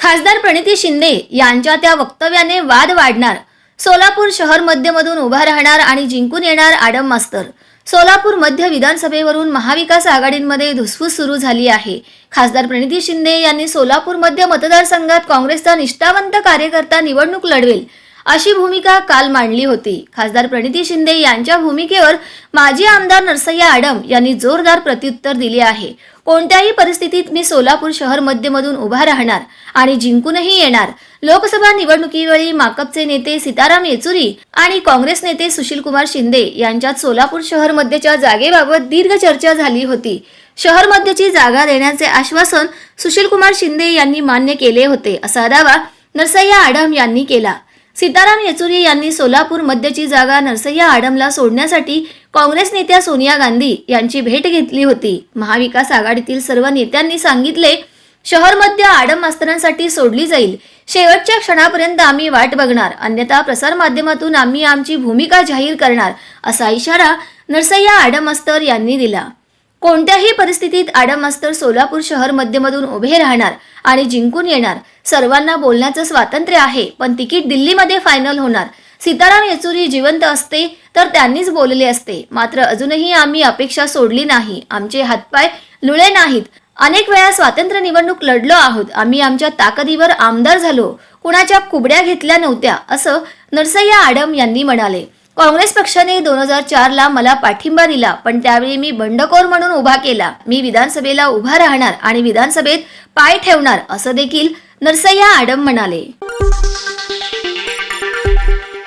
खासदार प्रणिती शिंदे यांच्या त्या वक्तव्याने वाद वाढणार. सोलापूर शहर मध्यमधून उभा राहणार आणि जिंकून येणार आडम मास्तर. सोलापूर मध्य विधानसभेवरून महाविकास आघाडींमध्ये धुसफूस सुरू झाली आहे. खासदार प्रणिती शिंदे यांनी सोलापूर मध्य मतदारसंघात काँग्रेसचा निष्ठावंत कार्यकर्ता निवडणूक लढवेल. अशी भूमिका काल मांडली होती. खासदार प्रणिती शिंदे यांच्या भूमिकेवर माजी आमदार नरसय्या आडम यांनी जोरदार प्रत्युत्तर दिले आहे. कोणत्याही परिस्थितीत मी सोलापूर शहर मध्यमधून उभा राहणार आणि जिंकूनही येणार. लोकसभा निवडणुकीवेळी माकपचे नेते सीताराम येचुरी आणि काँग्रेस नेते सुशीलकुमार शिंदे यांच्यात सोलापूर शहर मध्यच्या जागेबाबत दीर्घ चर्चा झाली होती. शहर मध्यची जागा देण्याचे आश्वासन सुशीलकुमार शिंदे यांनी मान्य केले होते असा दावा नरसय्या आडम यांनी केला. सीताराम येचुरी यांनी सोलापूर मध्यची जागा नरसय्या आडमला सोडण्यासाठी काँग्रेस नेत्या सोनिया गांधी यांची भेट घेतली होती. महाविकास आघाडीतील सर्व नेत्यांनी सांगितले शहर मध्य आडम मास्तरांसाठी सोडली जाईल. शेवटच्या क्षणापर्यंत आम्ही वाट बघणार. अन्यथा प्रसार माध्यमातून आम्ही आमची भूमिका जाहीर करणार असा इशारा नरसय्या आडम मास्तर यांनी दिला. कोणत्याही परिस्थितीत आडमस्तर सोलापूर शहर मध्यमधून उभे राहणार आणि जिंकून येणार. सर्वांना बोलण्याचं स्वातंत्र्य आहे पण तिकीट दिल्लीमध्ये फायनल होणार. सीताराम येचुरी जिवंत असते तर त्यांनीच बोलले असते. मात्र अजूनही आम्ही अपेक्षा सोडली नाही. आमचे हातपाय लुळे नाहीत. अनेक वेळा स्वातंत्र्य निवडणूक लढलो आहोत. आम्ही आमच्या ताकदीवर आमदार झालो. कुणाच्या कुबड्या घेतल्या नव्हत्या असं नरसय्या आडम यांनी म्हणाले. काँग्रेस पक्षाने दोन हजार चार ला मला पाठिंबा दिला पण त्यावेळी मी बंडखोर म्हणून उभा केला. मी विधानसभेला उभा राहणार आणि विधानसभेत पाय ठेवणार असं देखील नरसय्या आडम म्हणाले.